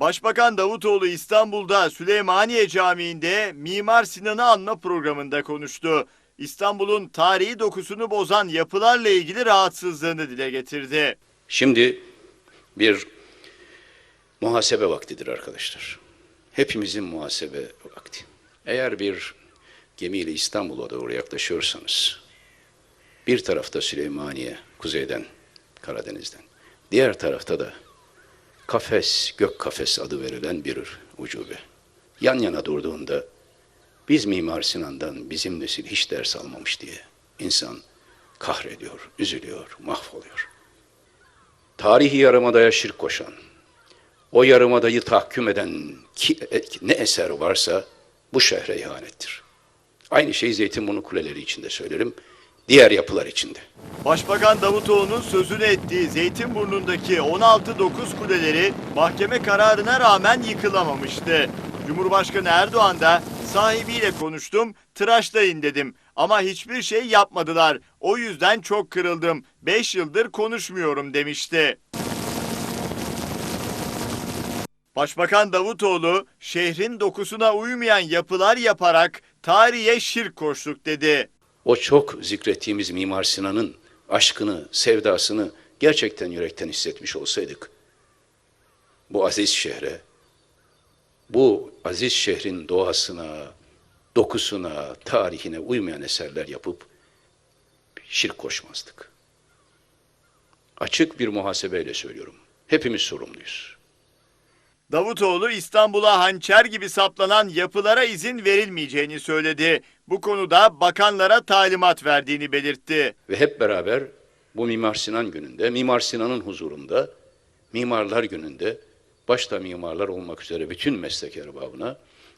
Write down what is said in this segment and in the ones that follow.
Başbakan Davutoğlu İstanbul'da Süleymaniye Camii'nde Mimar Sinan'ı anma programında konuştu. İstanbul'un tarihi dokusunu bozan yapılarla ilgili rahatsızlığını dile getirdi. Şimdi bir muhasebe vaktidir arkadaşlar. Hepimizin muhasebe vakti. Eğer bir gemiyle İstanbul'a doğru yaklaşıyorsanız, bir tarafta Süleymaniye, kuzeyden, Karadeniz'den, diğer tarafta da kafes, gök kafes adı verilen bir ucube. Yan yana durduğunda biz Mimar Sinan'dan bizim nesil hiç ders almamış diye insan kahrediyor, üzülüyor, mahvoluyor tarihi yarımadaya şirk koşan, o yarımadayı tahkim eden ki, e, ne eser varsa bu şehre ihanettir. Aynı şeyi Zeytinburnu kuleleri içinde söylerim, diğer yapılar içinde. Başbakan Davutoğlu'nun sözünü ettiği Zeytinburnu'ndaki 16-9 kuleleri mahkeme kararına rağmen yıkılamamıştı. Cumhurbaşkanı Erdoğan da sahibiyle konuştum, tıraşlayın dedim. Ama hiçbir şey yapmadılar. O yüzden çok kırıldım. 5 yıldır konuşmuyorum demişti. Başbakan Davutoğlu şehrin dokusuna uymayan yapılar yaparak tarihe şirk koştuk dedi. O çok zikrettiğimiz Mimar Sinan'ın aşkını, sevdasını gerçekten yürekten hissetmiş olsaydık, bu aziz şehre, bu aziz şehrin doğasına, dokusuna, tarihine uymayan eserler yapıp şirk koşmazdık. Açık bir muhasebeyle söylüyorum. Hepimiz sorumluyuz. Davutoğlu İstanbul'a hançer gibi saplanan yapılara izin verilmeyeceğini söyledi. Bu konuda bakanlara talimat verdiğini belirtti. Ve hep beraber bu Mimar Sinan gününde, Mimar Sinan'ın huzurunda, Mimarlar gününde, başta mimarlar olmak üzere bütün meslek erbabına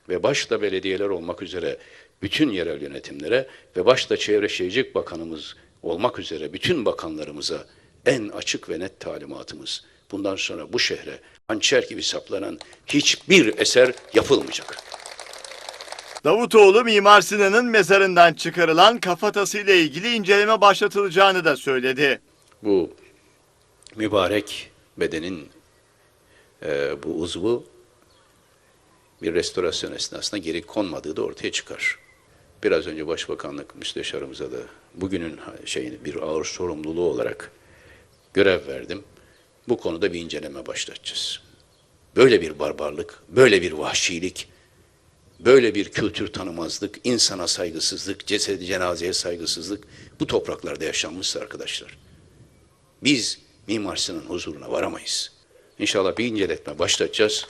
ve başta belediyeler olmak üzere bütün yerel yönetimlere ve başta Çevre Şehircilik Bakanımız olmak üzere bütün bakanlarımıza en açık ve net talimatımız bundan sonra bu şehre hançer gibi saplanan hiçbir eser yapılmayacak. Davutoğlu Mimar Sinan'ın mezarından çıkarılan kafatasıyla ilgili inceleme başlatılacağını da söyledi. bu mübarek bedenin e, bu uzvu bir restorasyon esnasında geri konmadığı da ortaya çıkar. Biraz önce Başbakanlık Müsteşarımıza da bugünün şeyini bir ağır sorumluluğu olarak görev verdim. Bu konuda bir inceleme başlatacağız. Böyle bir barbarlık, böyle bir vahşilik, böyle bir kültür tanımazlık, insana saygısızlık, cesedi cenazeye saygısızlık bu topraklarda yaşanmıştır arkadaşlar biz Mimar Sinan'ın huzuruna varamayız. İnşallah bir inceletme başlatacağız.